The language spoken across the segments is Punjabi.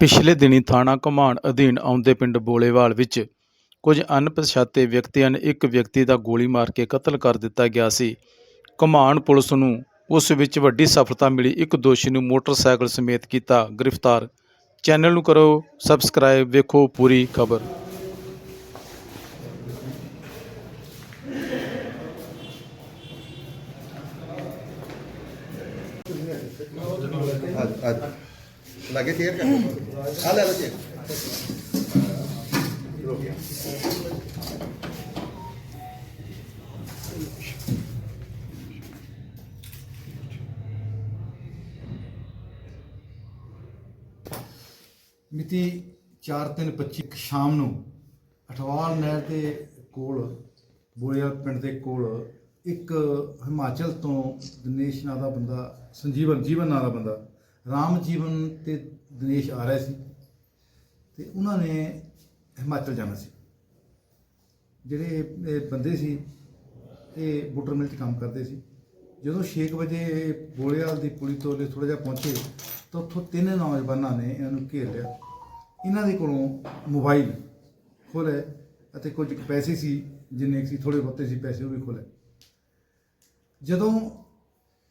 ਪਿਛਲੇ ਦਿਨੀਂ ਥਾਣਾ ਘੁਮਾਣ ਅਧੀਨ ਆਉਂਦੇ ਪਿੰਡ ਬੋਲੇਵਾਲ ਵਿੱਚ ਕੁਝ ਅਣਪਛਾਤੇ ਵਿਅਕਤੀਆਂ ਨੇ ਇੱਕ ਵਿਅਕਤੀ ਦਾ ਗੋਲੀ ਮਾਰ ਕੇ ਕਤਲ ਕਰ ਦਿੱਤਾ ਗਿਆ ਸੀ। ਘੁਮਾਣ ਪੁਲਿਸ ਨੂੰ ਉਸ ਵਿੱਚ ਵੱਡੀ ਸਫਲਤਾ ਮਿਲੀ। ਇੱਕ ਦੋਸ਼ੀ ਨੂੰ ਮੋਟਰਸਾਈਕਲ ਸਮੇਤ ਕੀਤਾ ਗ੍ਰਿਫਤਾਰ। ਚੈਨਲ ਨੂੰ ਕਰੋ ਸਬਸਕ੍ਰਾਈਬ, ਵੇਖੋ ਪੂਰੀ ਖਬਰ। ਅੱਜ ਲਾਗੇ ਚੇਅਰ ਕਰ ਆ ਲੈ ਲੋ ਚੇਅਰ ਮਿਤੀ 4/3/25 ਸ਼ਾਮ ਨੂੰ ਅਠਵਾਲ ਨਹਿਰ ਦੇ ਕੋਲ ਬੋੜਿਆ ਪਿੰਡ ਦੇ ਕੋਲ ਇੱਕ ਹਿਮਾਚਲ ਤੋਂ ਦਿਨੇਸ਼ ਨਾਂ ਦਾ ਬੰਦਾ, ਸੰਜੀਵਨ, ਜੀਵਨ ਨਾਂ ਦਾ ਬੰਦਾ ਰਾਮ ਜੀਵਨ ਤੇ ਦਿਨੇਸ਼ ਆ ਰਹੇ ਸੀ ਤੇ ਉਹਨਾਂ ਨੇ ਹਿਮਾਚਲ ਜਾਣਾ ਸੀ। ਜਿਹੜੇ ਬੰਦੇ ਸੀ, ਇਹ ਬੁੱਟਰ ਮਿਲ 'ਚ ਕੰਮ ਕਰਦੇ ਸੀ। ਜਦੋਂ 6 ਵਜੇ ਇਹ ਬੋੜੇਵਾਲ ਦੀ ਪੁਲੀ ਤੋਂ ਲੈ ਥੋੜਾ ਜਿਹਾ ਪਹੁੰਚੇ ਤਾਂ ਉੱਥੋਂ ਤਿੰਨ ਨੌਜਵਾਨਾਂ ਨੇ ਇਹਨਾਂ ਨੂੰ ਘੇਰ ਲਿਆ। ਇਹਨਾਂ ਦੇ ਕੋਲੋਂ ਮੋਬਾਈਲ ਖੋਲੇ ਅਤੇ ਕੁਝ ਕੁ ਪੈਸੇ ਸੀ, ਜਿੰਨੇ ਸੀ ਥੋੜੇ ਬਹੁਤੇ ਸੀ, ਪੈਸੇ ਉਹ ਵੀ ਖੋਲੇ ਜਦੋਂ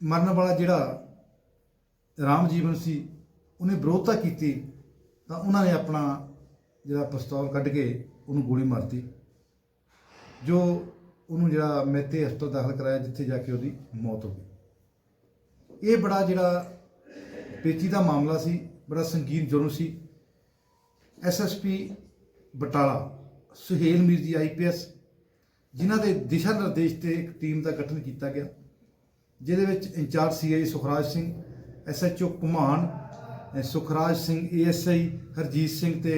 ਮਰਨ ਵਾਲਾ ਜਿਹੜਾ ਰਾਮ ਜੀਵਨ ਸੀ, ਉਹਨੇ ਵਿਰੋਧਤਾ ਕੀਤੀ, ਤਾਂ ਉਹਨਾਂ ਨੇ ਆਪਣਾ ਜਿਹੜਾ ਪਿਸਤੌਲ ਕੱਢ ਕੇ ਉਹਨੂੰ ਗੋਲੀ ਮਾਰਤੀ, ਜੋ ਉਹਨੂੰ ਜਿਹੜਾ ਮੇਤੇ ਹਸਪਤਾਲ ਦਾਖਲ ਕਰਾਇਆ, ਜਿੱਥੇ ਜਾ ਕੇ ਉਹਦੀ ਮੌਤ ਹੋ ਗਈ। ਇਹ ਬੜਾ ਜਿਹੜਾ ਪੇਚੀਦਾ ਮਾਮਲਾ ਸੀ, ਬੜਾ ਸੰਗੀਨ ਜੁਰਮ ਸੀ। ਐਸਐਸਪੀ ਬਟਾਲਾ, ਸੁਹੇਲ ਮੀਰ ਜੀ ਆਈਪੀਐਸ ਜਿਨ੍ਹਾਂ ਦੇ ਦਿਸ਼ਾ ਨਿਰਦੇਸ਼ ਤੇ ਇੱਕ ਟੀਮ ਦਾ ਗਠਨ ਕੀਤਾ ਗਿਆ, ਜਿਹਦੇ ਵਿੱਚ incharge CI Sukhraj Singh SHO ਕੁਮਾਨ ਅਹ ਸੁਖਰਾਜ ਸਿੰਘ ਏਐਸਆਈ ਹਰਜੀਤ ਸਿੰਘ ਤੇ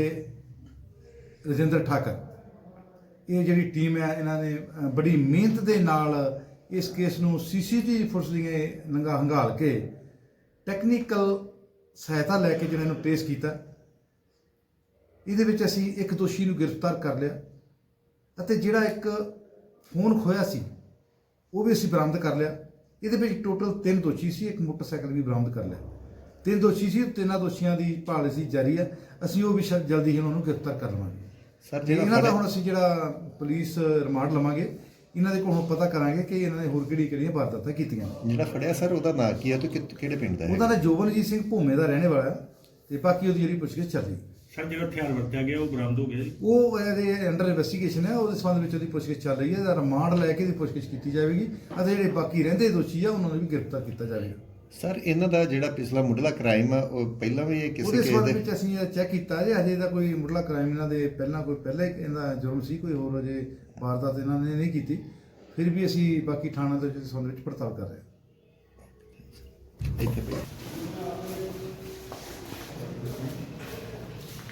ਰਜਿੰਦਰ ਠਾਕਰ ਇਹ ਜਿਹੜੀ ਟੀਮ ਹੈ, ਇਹਨਾਂ ਨੇ ਬੜੀ ਮਿਹਨਤ ਦੇ ਨਾਲ ਇਸ ਕੇਸ ਨੂੰ ਸੀਸੀਟੀਵੀ ਫੁਟੇਜ ਦੀਆਂ ਨੰਗਾ ਹੰਗਾਲ ਕੇ ਟੈਕਨੀਕਲ ਸਹਾਇਤਾ ਲੈ ਕੇ ਜਿਹਨਾਂ ਨੂੰ ਪੇਸ਼ ਕੀਤਾ। ਇਹਦੇ ਵਿੱਚ ਅਸੀਂ ਇੱਕ ਦੋਸ਼ੀ ਨੂੰ ਗ੍ਰਿਫਤਾਰ ਕਰ ਲਿਆ ਅਤੇ ਜਿਹੜਾ ਇੱਕ ਫੋਨ ਖੋਇਆ ਸੀ, ਉਹ ਵੀ ਅਸੀਂ ਬਰਾਮਦ ਕਰ ਲਿਆ। ਇਹਦੇ ਵਿੱਚ ਟੋਟਲ ਤਿੰਨ ਦੋਸ਼ੀ ਸੀ ਇੱਕ ਮੋਟਰਸਾਈਕਲ ਵੀ ਬਰਾਮਦ ਕਰ ਲਿਆ। ਤਿੰਨ ਦੋਸ਼ੀ ਸੀ ਤਿੰਨਾਂ ਦੋਸ਼ੀਆਂ ਦੀ ਭਾਲ ਅਸੀਂ ਜਾਰੀ ਹੈ ਅਸੀਂ ਉਹ ਵੀ ਜਲਦੀ ਹੀ ਉਹਨਾਂ ਨੂੰ ਗ੍ਰਿਫਤਾਰ ਕਰ ਲਵਾਂਗੇ। ਸਰ ਤੇ ਇਹਨਾਂ ਦਾ ਹੁਣ ਅਸੀਂ ਜਿਹੜਾ ਪੁਲਿਸ ਰਿਮਾਂਡ ਲਵਾਂਗੇ ਇਹਨਾਂ ਦੇ ਕੋਲੋਂ ਪਤਾ ਕਰਾਂਗੇ ਕਿ ਇਹਨਾਂ ਨੇ ਹੋਰ ਕਿਹੜੀ ਕਿਹੜੀਆਂ ਵਾਰਦਾਤਾਂ ਕੀਤੀਆਂ ਜਿਹੜਾ ਫੜਿਆ ਸਰ ਉਹਦਾ ਨਾਂ ਕੀ ਹੈ ਤੇ ਕਿ- ਕਿਹੜੇ ਪਿੰਡ ਦਾ ਉਹਦਾ ਹੈ ਨਾਂ ਜੋਬਨਜੀਤ ਸਿੰਘ ਭੂਮੇ ਦਾ ਰਹਿਣੇ ਵਾਲਾ ਹੈ ਤੇ ਬਾਕੀ ਉਹਦੀ ਜਿਹੜੀ ਪੁੱਛਗਿੱਛ ਚੱਲ ਰਹੀ ਹੈ। ਸਰ ਜਿਹੜਾ ਹਥਿਆਰ ਵਰਤਿਆ ਗਿਆ ਉਹ ਬਰਾਮਦ ਹੋ ਗਿਆ ਜੀ। ਉਹ ਇਹਦੇ ਅੰਡਰ ਇਨਵੈਸਟੀਗੇਸ਼ਨ ਹੈ ਉਹਦੇ ਸੰਬੰਧ ਵਿੱਚ ਉਹਦੀ ਪੁੱਛਗਿੱਛ ਚੱਲ ਰਹੀ ਹੈ ਇਹਦਾ ਰਿਮਾਂਡ ਲੈ ਕੇ ਦੀ ਪੁੱਛਗਿੱਛ ਕੀਤੀ ਜਾਵੇਗੀ ਅਤੇ ਜਿਹੜੇ ਬਾਕੀ ਰਹਿੰਦੇ ਦੋਸ਼ੀ ਆ ਉਹਨਾਂ ਨੂੰ ਵੀ ਗ੍ਰਿਫਤਾਰ ਕੀਤਾ ਜਾਵੇਗਾ। ਸਰ ਇਹਨਾਂ ਦਾ ਜਿਹੜਾ ਪਿਛਲਾ ਮੁੱਢਲਾ ਕ੍ਰਾਈਮ ਆ ਉਹ ਪਹਿਲਾਂ ਵੀ ਇਹ ਕਿਸੇ ਉਹਦੇ ਕੇਸ ਸੰਬੰਧ ਦੇ ਵਿੱਚ ਅਸੀਂ ਚੈੱਕ ਕੀਤਾ ਜੇ ਅਜੇ ਦਾ ਕੋਈ ਮੁੱਢਲਾ ਕ੍ਰਾਈਮ ਇਹਨਾਂ ਦੇ ਪਹਿਲਾਂ ਕੋਈ ਪਹਿਲਾਂ ਹੀ ਇਹਦਾ ਜੁਰਮ ਸੀ ਕੋਈ ਹੋਰ ਅਜੇ ਵਾਰਦਾਤ ਇਹਨਾਂ ਨੇ ਨਹੀਂ ਕੀਤੀ। ਫਿਰ ਵੀ ਅਸੀਂ ਬਾਕੀ ਥਾਣਾ ਦੇ ਵਿੱਚ ਸੰਬੰਧ ਵਿੱਚ ਪੜਤਾਲ ਕਰ ਰਹੇ ਹਾਂ। ਇੱਥੇ ਪਈ